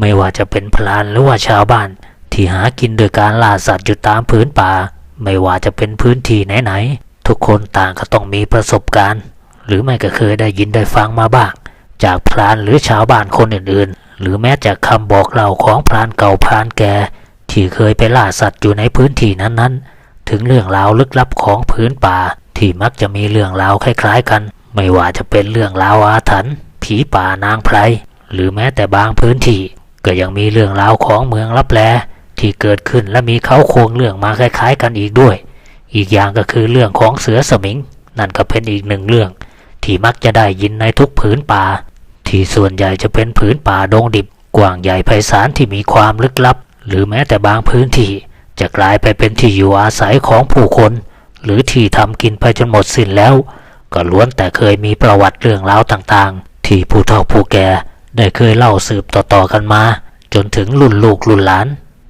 ไม่ว่าจะเป็นพลานหรือว่าชาวบ้าน ที่หากินโดยการล่าสัตว์อยู่ตามพื้นป่า ไม่ว่าจะเป็นพื้นที่ไหนๆทุกคนต่างก็ต้องมีประสบการณ์ หรือไม่ก็เคยได้ยินได้ฟังมาบ้าง จากพรานหรือชาวบ้านคนอื่นๆ หรือแม้จากคำบอกเล่าของพรานเก่าพรานแก่ที่เคยไปล่าสัตว์อยู่ในพื้นที่นั้นๆ ถึงเรื่องราวลึกลับของพื้นป่า ที่มักจะมีเรื่องราวคล้ายๆกัน ไม่ว่าจะเป็นเรื่องราวอาถรรพ์ผีป่านางไพรหรือแม้แต่บางพื้นที่ ก็ยังมีเรื่องราวของเมืองลับแลที่เกิดขึ้นและมีเขาโครงเรื่องมาคล้ายๆ กันอีกด้วย อีกอย่างก็คือเรื่องของเสือสมิง นั่นก็เป็นอีกหนึ่งเรื่อง ที่มักจะได้ยินในทุกผืนป่า ที่ส่วนใหญ่จะเป็นผืนป่าดงดิบ กว้างใหญ่ไพศาลที่มีความลึกลับ หรือแม้แต่บางพื้นที่ จะกลายไปเป็นที่อยู่อาศัยของผู้คน หรือที่ทำกินไปจนหมดสิ้นแล้ว ก็ล้วนแต่เคยมีประวัติเรื่องราวต่างๆ ที่ผู้เฒ่าผู้แก่ ได้เคยเล่าสืบต่อๆกันมา จนถึงรุ่นลูกรุ่นหลาน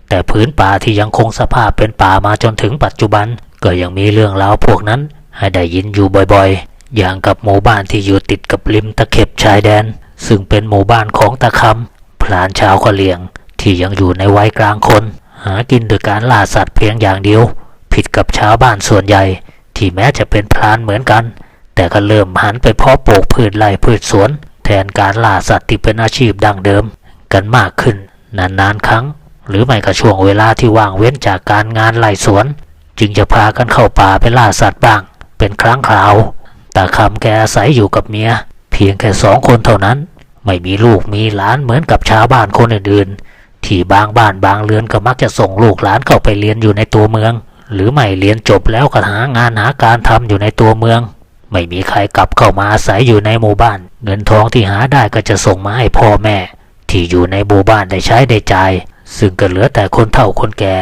แต่พื้นป่าที่ยังคงสภาพเป็นป่ามาจนถึงปัจจุบัน ก็ยังมีเรื่องราวพวกนั้น ให้ได้ยินอยู่บ่อยๆ อย่างกับหมู่บ้านที่อยู่ติดกับริมตะเข็บชายแดน ซึ่งเป็นหมู่บ้านของตะคำพลานชาวกะเหลี่ยง ที่ยังอยู่ในวัยกลางคน หากินโดยการล่าสัตว์เพียงอย่างเดียว ผิดกับชาวบ้านส่วนใหญ่ ที่แม้จะเป็นพลานเหมือนกัน แต่ก็เริ่มหันไปเพาะปลูกพืชไร่พืชสวน นการล่าสัตว์ที่เป็นอาชีพดั้งเดิม กันมากขึ้นนานๆครั้ง หรือไม่ก็ช่วงเวลาที่ว่างเว้นจากการงานไร่สวน จึงจะพากันเข้าป่าไปล่าสัตว์บ้าง เป็นครั้งคราวแต่คำแกอาศัยอยู่กับเมีย เพียงแค่สองคนเท่านั้น ไม่มีลูกมีหลานเหมือนกับชาวบ้านคนอื่นๆ ที่บางบ้านบางเรือนก็มักจะส่งลูกหลานเข้าไปเรียนอยู่ในตัวเมือง หรือไม่เรียนจบแล้วก็หางานหาการทำอยู่ในตัวเมือง ไม่มีใครกลับเข้ามาอาศัยอยู่ในหมู่บ้าน เงินทองที่หาได้ก็จะส่งมาให้พ่อแม่ ที่อยู่ในหมู่บ้านได้ใช้ได้จ่ายซึ่งก็เหลือแต่คนเฒ่าคนแก่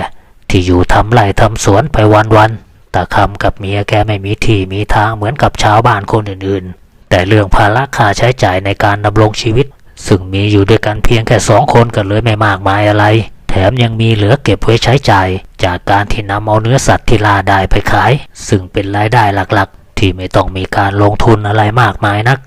ที่อยู่ทำไร่ทำสวนไปวันๆแต่คำกับเมียแกไม่มีที่มีทางเหมือนกับชาวบ้านคนอื่นๆ แต่เรื่องภาระค่าใช้จ่ายในการดำรงชีวิต ซึ่งมีอยู่ด้วยกันเพียงแค่สองคนก็เลยไม่มากมายอะไร แถมยังมีเหลือเก็บไว้ใช้จ่าย จากการที่นำเอาเนื้อสัตว์ที่ล่าได้ไปขาย ซึ่งเป็นรายได้หลัก ที่ไม่ต้องมีการลงทุนอะไรมากมายนัก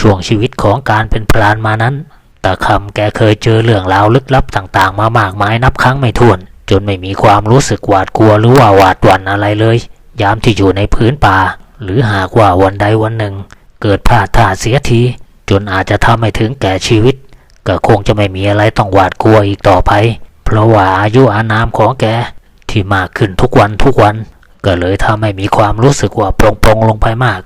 ช่วงชีวิตของการเป็นพรานมานั้นแต่คำแกเคยเจอเรื่องราวลึกลับต่างๆ มามากมายนับครั้งไม่ถ้วน จนไม่มีความรู้สึกหวาดกลัวหรือว่าหวาดหวั่นอะไรเลย ยามที่อยู่ในพื้นป่า หรือหากว่าวันใดวันหนึ่ง เกิดพลาดท่าเสียที จนอาจจะทำให้ถึงแก่ชีวิต ก็คงจะไม่มีอะไรต้องหวาดกลัวอีกต่อไป เพราะว่าอายุอานามของแกที่มากขึ้นทุกวันทุกวัน ก็เลยทำให้มีความรู้สึกว่าโปรงปรงๆลงไปมาก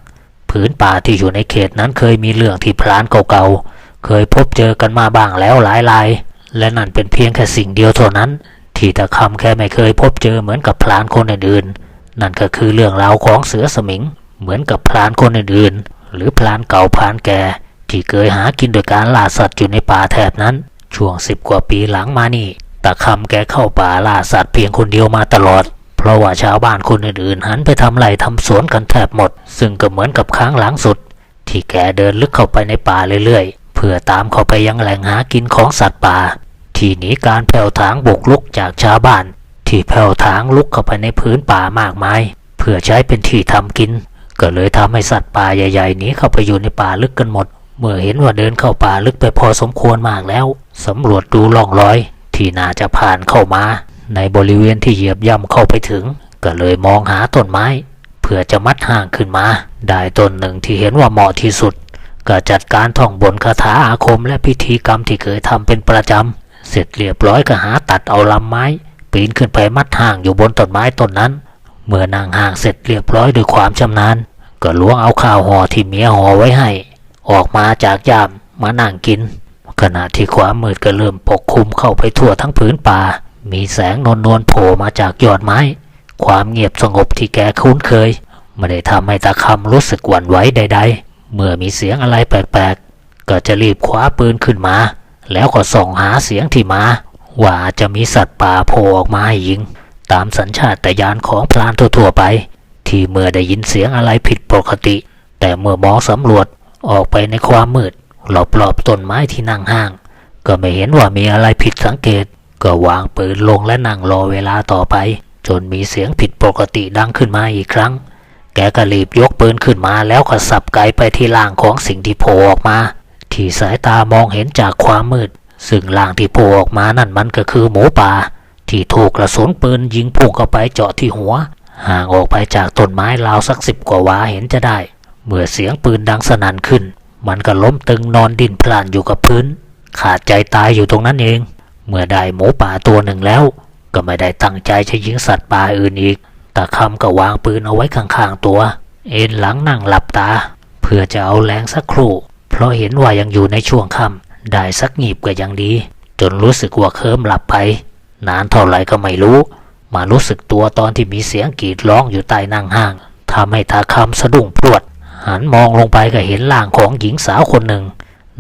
ผืนป่าที่อยู่ในเขตนั้นเคยมีเรื่องที่พลานเก่าๆ เคยพบเจอกันมาบ้างแล้วหลายราย และนั่นเป็นเพียงแค่สิ่งเดียวเท่านั้น ที่ตะคำแค่ไม่เคยพบเจอเหมือนกับพลานคนอื่นๆ นั่นก็คือเรื่องราวของเสือสมิง เหมือนกับพลานคนอื่นๆ หรือพลานเก่าพลานแก่ ที่เคยหากินโดยการล่าสัตว์อยู่ในป่าแถบนั้น ช่วงสิบกว่าปีหลังมานี่ตะคำแกเข้าป่าล่าสัตว์เพียงคนเดียวมาตลอด เพราะว่าชาวบ้านคนอื่นๆ หันไปทำไรทำสวนกันแทบหมด ซึ่งก็เหมือนกับครั้งหลังสุด ที่แกเดินลึกเข้าไปในป่าเรื่อยๆ เพื่อตามเข้าไปยังแหล่งหากินของสัตว์ป่า ที่หนีการแผ่วถางบุกลุกจากชาวบ้าน ที่แผ่วถางลุกเข้าไปในพื้นป่ามากมาย เพื่อใช้เป็นที่ทำกิน ก็เลยทำให้สัตว์ป่าใหญ่ๆหนีเข้าไปอยู่ในป่าลึกกันหมด เมื่อเห็นว่าเดินเข้าป่าลึกไปพอสมควรมากแล้วสำรวจดูร่องรอย ที่น่าจะผ่านเข้ามา ในบริเวณที่เหยียบย่ำเข้าไปถึง ก็เลยมองหาต้นไม้ เพื่อจะมัดห่างขึ้นมา ได้ต้นหนึ่งที่เห็นว่าเหมาะที่สุด ก็จัดการท่องบนคาถาอาคมและพิธีกรรมที่เคยทำเป็นประจำ เสร็จเรียบร้อยก็หาตัดเอาลำไม้ ปีนขึ้นไปมัดห่างอยู่บนต้นไม้ต้นนั้น เมื่อนางห่างเสร็จเรียบร้อยด้วยความชำนาญ ก็ล้วงเอาข้าวห่อที่เมียห่อไว้ให้ ออกมาจากยามมานั่งกิน ขณะที่ความมืดก็เริ่มปกคลุมเข้าไปทั่วทั้งผืนป่า มีแสงนวลนวลๆโผล่มาจากยอดไม้ ความเงียบสงบที่แกคุ้นเคย ไม่ได้ทำให้ตาคำรู้สึกหวั่นไหวใด ๆ เมื่อมีเสียงอะไรแปลกๆ ก็จะรีบคว้าปืนขึ้นมา แล้วก็ส่องหาเสียงที่มา ว่าจะมีสัตว์ป่าโผล่ออกมาให้ยิง ตามสัญชาตญาณของพลานทั่วๆไป ที่เมื่อได้ยินเสียงอะไรผิดปกติ แต่เมื่อมองสำรวจออกไปในความมืดรอบๆต้นไม้ที่นั่งห้าง ก็ไม่เห็นว่ามีอะไรผิดสังเกต ก็วางปืนลงและนั่งรอเวลาต่อไป จนมีเสียงผิดปกติดังขึ้นมาอีกครั้ง แกก็รีบยกปืนขึ้นมาแล้วก็สับไกไปที่ล่างของสิ่งที่โผล่ออกมา ที่สายตามองเห็นจากความมืด ซึ่งร่างที่โผล่ออกมานั่นมันก็คือหมูป่า ที่ถูกกระสุนปืนยิงพุ่งเข้าไปเจาะที่หัว ห่างออกไปจากต้นไม้ราวสักสิบกว่าวาเห็นจะได้ เมื่อเสียงปืนดังสนั่นขึ้น มันก็ล้มตึงนอนดิ้นพล่านอยู่กับพื้น ขาดใจตายอยู่ตรงนั้นเอง เมื่อได้หมูป่าตัวหนึ่งแล้ว ก็ไม่ได้ตั้งใจจะยิงสัตว์ป่าอื่นอีกตาคำก็วางปืนเอาไว้ข้างๆตัว เอ็นหลังนั่งหลับตา เพื่อจะเอาแรงสักครู่ เพราะเห็นว่ายังอยู่ในช่วงค่ำได้สักหงีบก็ยังดี จนรู้สึกว่าเคลิ้มหลับไป นานเท่าไหร่ก็ไม่รู้ มารู้สึกตัวตอนที่มีเสียงกรีดร้องอยู่ใต้นั่งห้างทำให้ตาคำสะดุ้งพรวด หันมองลงไปก็เห็นร่างของหญิงสาวคนหนึ่ง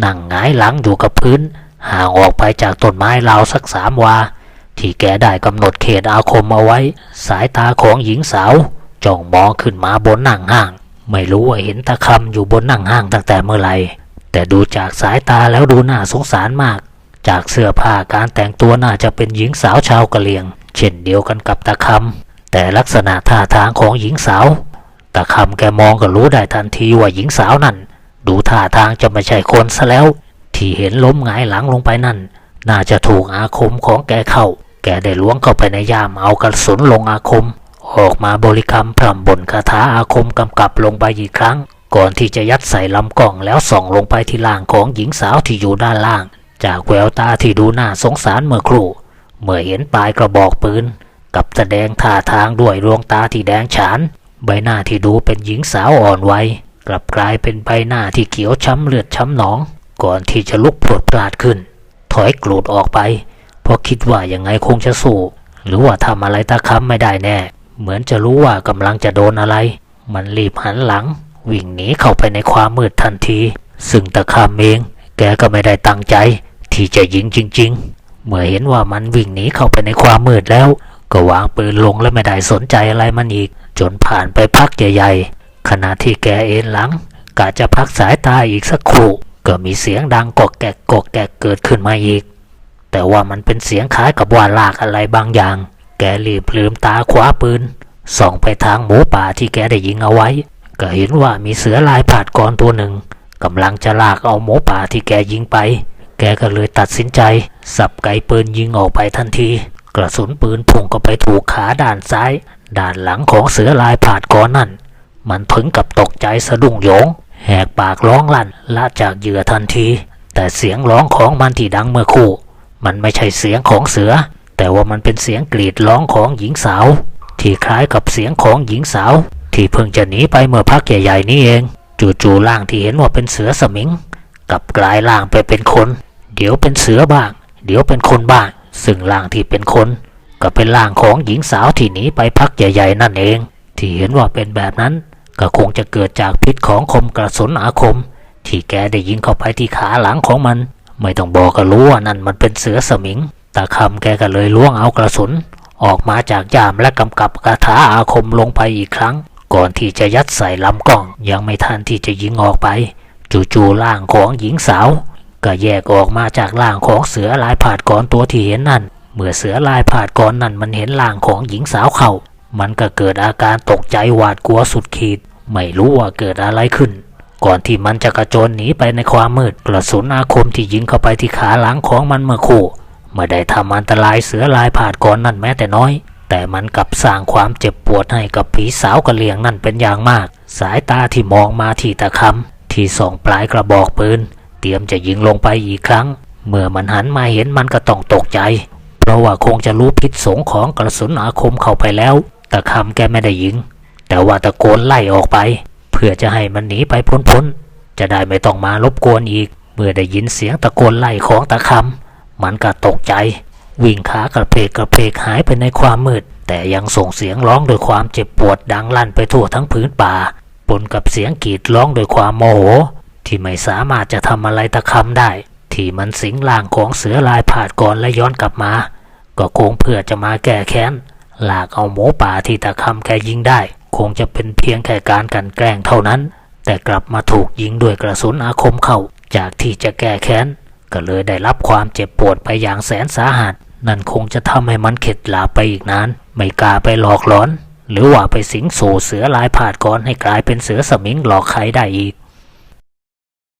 นั่งหงายหลังอยู่กับพื้น ห่างออกไปจากต้นไม้ราวสักสามวา ที่แกได้กำหนดเขตอาคมเอาไว้ สายตาของหญิงสาวจ้องมองขึ้นมาบนนั่งห้าง ไม่รู้ว่าเห็นตาคำอยู่บนนั่งห้างตั้งแต่เมื่อไหร่แต่ดูจากสายตาแล้วดูน่าสงสารมาก จากเสื้อผ้าการแต่งตัวน่าจะเป็นหญิงสาวชาวกะเหรี่ยง เช่นเดียวกันกับตาคำแต่ลักษณะท่าทางของหญิงสาวตาคำแกมองก็รู้ได้ทันทีว่าหญิงสาวนั่น ดูท่าทางจะไม่ใช่คนซะแล้ว ที่เห็นล้มหงายหลังลงไปนั่น น่าจะถูกอาคมของแกเข้า แกได้ล้วงเข้าไปในย่ามเอากระสุนลงอาคม ออกมาบริกรรมพร่ำบ่นคาถาอาคมกำกับลงไปอีกครั้ง ก่อนที่จะยัดใส่ลำกล่องแล้วส่องลงไปที่ล่างของหญิงสาวที่อยู่ด้านล่าง จากแววตาที่ดูน่าสงสารเมื่อครู่ เมื่อเห็นปลายกระบอกปืนกับแสดงท่าทางด้วยดวงตาที่แดงฉาน ใบหน้าที่ดูเป็นหญิงสาวอ่อนวัยกลับกลายเป็นใบหน้าที่เขียวช้ำเลือดช้ำหนอง ก่อนที่จะลุกพรวดพลาดขึ้น ถอยกรูดออกไป เพราะคิดว่ายังไงคงจะสู้ หรือว่าทำอะไรตาค้ำไม่ได้แน่ เหมือนจะรู้ว่ากำลังจะโดนอะไร มันรีบหันหลัง วิ่งหนีเข้าไปในความมืดทันที ซึ่งตาค้ำเอง แกก็ไม่ได้ตั้งใจ ที่จะยิงจริง ๆ เมื่อเห็นว่ามันวิ่งหนีเข้าไปในความมืดแล้ว ก็วางปืนลงและไม่ได้สนใจอะไรมันอีก จนผ่านไปพักใหญ่ๆขณะที่แกเอ็นหลังกะจะพักสายตาอีกสักครู่ ก็มีเสียงดังกอกแกกกอกแกกเกิดขึ้นมาอีก แต่ว่ามันเป็นเสียงคล้ายกับว่าลากอะไรบางอย่าง แกรีบลืมตาคว้าปืนส่องไปทางหมูป่าที่แกได้ยิงเอาไว้ ก็เห็นว่ามีเสือลายผาดกรตัวหนึ่งกำลังจะลากเอาหมูป่าที่แกยิงไป แกก็เลยตัดสินใจ สับไกปืนยิงออกไปทันที กระสุนปืนพุ่งเข้าไปถูกขาด้านซ้าย ด้านหลังของเสือลายผาดกรนั่น มันถึงกับตกใจสะดุ้งโยง แหกปากร้องลั่นละจากเหยื่อทันที แต่เสียงร้องของมันที่ดังเมื่อคู่ มันไม่ใช่เสียงของเสือ แต่ว่ามันเป็นเสียงกรีดร้องของหญิงสาว ที่คล้ายกับเสียงของหญิงสาว ที่เพิ่งจะหนีไปเมื่อพักใหญ่ๆนี้เอง จู่ๆร่างที่เห็นว่าเป็นเสือสมิงกลับกลายร่างไปเป็นคน เดี๋ยวเป็นเสือบ้าง เดี๋ยวเป็นคนบ้าง ซึ่งร่างที่เป็นคน ก็เป็นร่างของหญิงสาวที่หนีไปพักใหญ่ ๆ นั่นเอง ที่เห็นว่าเป็นแบบนั้น ก็คงจะเกิดจากพิษของคมกระสุนอาคม ที่แกได้ยิงเข้าไปที่ขาหลังของมัน ไม่ต้องบอกก็รู้ว่านั่นมันเป็นเสือสมิงตาคำแกก็เลยล้วงเอากระสุน ออกมาจากยามและกำกับคาถาอาคมลงไปอีกครั้ง ก่อนที่จะยัดใส่ลำกล้อง ยังไม่ทันที่จะยิงออกไป จู่ๆร่างของหญิงสาว ก็แยกออกมาจากร่างของเสือลายผาดกรตัวที่เห็นนั่นเมื่อเสือลายผาดกรนั่นมันเห็นร่างของหญิงสาวเข้า มันก็เกิดอาการตกใจหวาดกลัวสุดขีด ไม่รู้ว่าเกิดอะไรขึ้น ก่อนที่มันจะกระโจนหนีไปในความมืด กระสุนอาคมที่ยิงเข้าไปที่ขาหลังของมันเมื่อคู่ไม่ได้ทำอันตรายเสือลายผาดกรนั่นแม้แต่น้อย แต่มันกลับสร้างความเจ็บปวดให้กับผีสาวกะเหลี่ยงนั่นเป็นอย่างมาก สายตาที่มองมาที่ตะคำที่ส่องปลายกระบอกปืน เตรียมจะยิงลงไปอีกครั้ง เมื่อมันหันมาเห็นมันก็ต้องตกใจ เพราะว่าคงจะรู้พิษสงของกระสุนอาคมเข้าไปแล้ว ตะคำแกไม่ได้ยิง แต่ว่าตะโกนไล่ออกไป เพื่อจะให้มันหนีไปพ้นๆ จะได้ไม่ต้องมารบกวนอีก เมื่อได้ยินเสียงตะโกนไล่ของตะคำมันก็ตกใจ วิ่งขากระเพกกระเพกหายไปในความมืด แต่ยังส่งเสียงร้องด้วยความเจ็บปวดดังลั่นไปทั่วทั้งพื้นป่าปนกับเสียงกรีดร้องด้วยความโมโห ที่ไม่สามารถจะทำอะไรตะคำได้ ที่มันสิงร่างของเสือลายผาดก่อนและย้อนกลับมา ก็คงเพื่อจะมาแก้แค้น ลากเอาหมูป่าที่ตะคำแกยิงได้ คงจะเป็นเพียงแค่การกันแกล้งเท่านั้น แต่กลับมาถูกยิงด้วยกระสุนอาคมเข้า จากที่จะแก้แค้น ก็เลยได้รับความเจ็บปวดไปอย่างแสนสาหัส นั่นคงจะทำให้มันเข็ดหลาบไปอีกนาน ไม่กล้าไปหลอกหลอน หรือว่าไปสิงสู่เสือลายผาดก่อนให้กลายเป็นเสือสมิงหลอกใครได้อีก